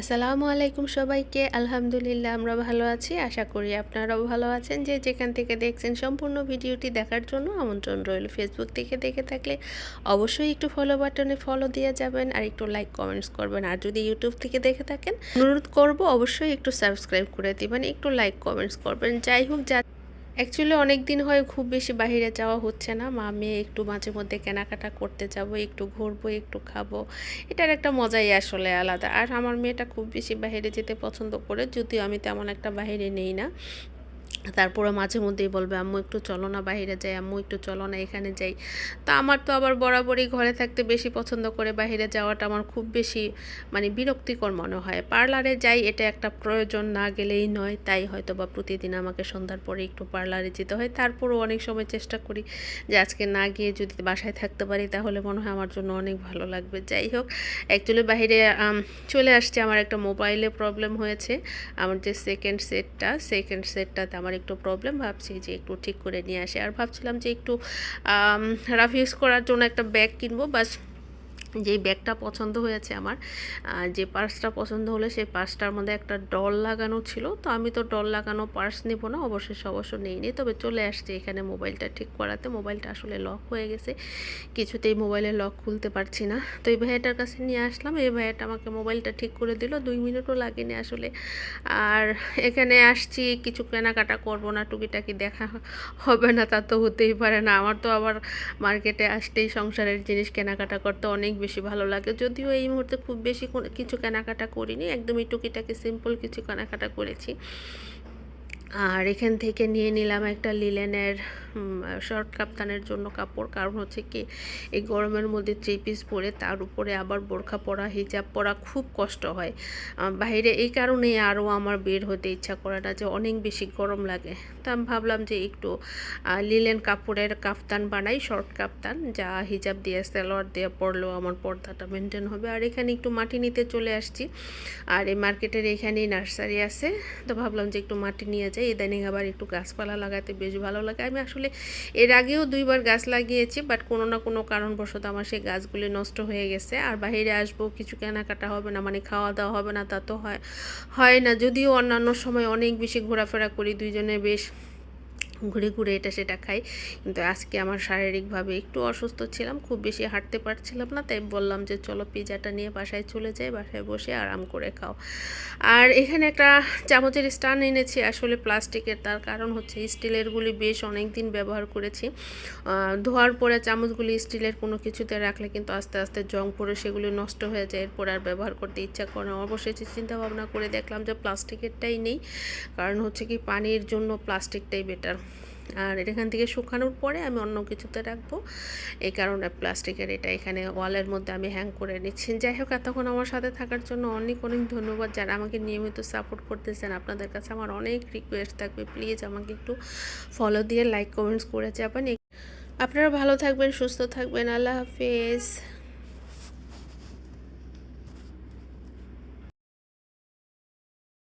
আসসালামু আলাইকুম সবাইকে। আলহামদুলিল্লাহ আমরা ভালো আছি। আশা করি আপনারাও ভালো আছেন। যে যেখান থেকে দেখছেন সম্পূর্ণ ভিডিওটি দেখার জন্য আমন্ত্রণ রইল। ফেসবুক থেকে দেখে থাকলে অবশ্যই একটু ফলো বাটনে ফলো দিয়ে যাবেন আর একটু লাইক কমেন্টস করবেন। আর যদি ইউটিউব থেকে দেখে থাকেন, অনুরোধ করব অবশ্যই একটু সাবস্ক্রাইব করে দিবেন, একটু লাইক কমেন্টস করবেন। যাই হোক, যা অ্যাকচুয়ালি অনেক দিন হয় খুব বেশি বাইরে যাওয়া হচ্ছে না। মা মেয়ে একটু মাঝে মধ্যে কেনাকাটা করতে যাব, একটু ঘুরবো, একটু খাব। এটার একটা মজাই আসলে আলাদা। আর আমার মেয়েটা খুব বেশি বাইরে যেতে পছন্দ করে, যদিও আমি তেমন একটা বাইরে নেই না। তারপরে মাঝে মধ্যেই বলবে, আম্মু, একটু চলো না বাইরে যাই, আম্মু, একটু চলো না এখানে যাই। তা আমার তো আবার বরাবরই ঘরে থাকতে বেশি পছন্দ করে বাইরে যাওয়াটা আমার খুব বেশি মানে বিরক্তিকর মনে হয়। পার্লারে যাই, এটা একটা প্রয়োজন না গেলেই নয়, তাই হয়তো বা প্রতিদিন আমাকে সন্ধ্যার পরে একটু পার্লারে যেতে হয়। তারপরও অনেক সময় চেষ্টা করি যে আজকে না গিয়ে যদি বাসায় থাকতে পারি, তাহলে মনে হয় আমার জন্য অনেক ভালো লাগবে। যাই হোক অ্যাকচুয়ালি বাইরে চলে আসছে। আমার একটা মোবাইলে প্রবলেম হয়েছে। আমার যে সেকেন্ড সেটটা সেকেন্ড সেটটাতে আমার একটু প্রবলেম ভাবছি যে একটু ঠিক করে নিয়ে আসে। আর ভাবছিলাম যে একটু রাফ ইউজ করার জন্য একটা ব্যাগ কিনবো বাস যেই ব্যাগটা পছন্দ হয়েছে আমার যে পার্সটা পছন্দ হলে সেই পার্সটার মধ্যে একটা ডল লাগানো ছিল। তো আমি তো ডল লাগানো পার্স নেব না অবশ্যই অবশ্য নেই নি। তবে চলে আসছে এখানে মোবাইলটা ঠিক করাতে। মোবাইলটা আসলে লক হয়ে গেছে। কিছুতেই মোবাইলের লক খুলতে পারছি না। তো এই ভাইয়াটার কাছে নিয়ে আসলাম। এই ভাইয়াটা আমাকে মোবাইলটা ঠিক করে দিল। দুই মিনিটও লাগেনি আসলে। আর এখানে আসছি, কিছু কেনাকাটা করব না, টুকিটাকি দেখা হবে না, তা তো হতেই পারে না। আমার তো আবার মার্কেটে আসতেই সংসারের জিনিস কেনাকাটা করতে অনেক বেশি ভালো লাগে। যদিও এই মুহূর্তে খুব বেশি কিছু কেনাকাটা করিনি। একদমই টুকিটাকি সিম্পল কিছু কেনাকাটা করেছি। আর এখান থেকে নিয়ে নিলাম একটা লিলেনের শর্ট কাপ্তানের জন্য কাপড়। কারণ হচ্ছে কি, এই গরমের মধ্যে থ্রি পিস পরে তার উপরে আবার বোরখা পরা, হিজাব পরা খুব কষ্ট হয়। বাইরে এই কারণে আরও আমার বের হতে ইচ্ছা করে না যে অনেক বেশি গরম লাগে। তা আমি ভাবলাম যে একটু লিলেন কাপড়ের কাফতান বানাই শর্ট কাপ্তান, যা হিজাব দিয়ে স্যালোয়ার দিয়ে পরলেও আমার পর্দাটা মেনটেন হবে। আর এখানে একটু মাটি নিতে চলে আসছি। আর এই মার্কেটের এখানেই নার্সারি আছে। তো ভাবলাম যে একটু মাটি নিয়ে যাই ইদানিং আবার একটু গাছপালা লাগাতে বেশ ভালো লাগে। আমি আসলে এর আগেও দুইবার গাছ লাগিয়েছি বাট কোনো না কোনো কারণবশত আমার সেই গাছগুলি নষ্ট হয়ে গেছে। আর বাহিরে আসব, কিছু কেনাকাটা হবে না মানে খাওয়া দাওয়া হবে না, তা তো হয় হয় না। যদিও অন্যান্য সময় অনেক বেশি ঘোরাফেরা করি, দুইজনে বেশ ঘুরে ঘুরে এটা সেটা খাই। কিন্তু আজকে আমার শারীরিকভাবে একটু অসুস্থ ছিলাম, খুব বেশি হাঁটতে পারছিলাম না, তাই বললাম যে চলো পিজাটা নিয়ে বাসায় চলে যাই, বাসায় বসে আরাম করে খাও। আর এখানে একটা চামচের স্টান এনেছি, আসলে প্লাস্টিকের, তার কারণ হচ্ছে স্টিলেরগুলি বেশ অনেক দিন ব্যবহার করেছি। ধোয়ার পরে চামচগুলি স্টিলের কোনো কিছুতে রাখলে কিন্তু আস্তে আস্তে জং পড়ে, সেগুলি নষ্ট হয়ে যায়, এরপর আর ব্যবহার করতে ইচ্ছা করে অবশ্যই চিন্তা ভাবনা করে দেখলাম যে প্লাস্টিকেরটাই নেই, কারণ হচ্ছে কি পানির জন্য প্লাস্টিকটাই বেটার। আর এখান থেকে শুকানোর পরে আমি অন্য কিছুতে রাখব। এই কারণে প্লাস্টিকের এটা এখানে ওয়ালের মধ্যে আমি হ্যাং করে নিচ্ছি। যাই হোক এতক্ষণ আমার সাথে থাকার জন্য অনেক অনেক ধন্যবাদ। যারা আমাকে নিয়মিত সাপোর্ট করতেছেন, আপনাদের কাছে আমার অনেক রিকোয়েস্ট থাকবে। প্লিজ আমাকে একটু ফলো দিয়ে লাইক কমেন্টস করে যাবেন। আপনারা ভালো থাকবেন, সুস্থ থাকবেন। আল্লাহ হাফিজ।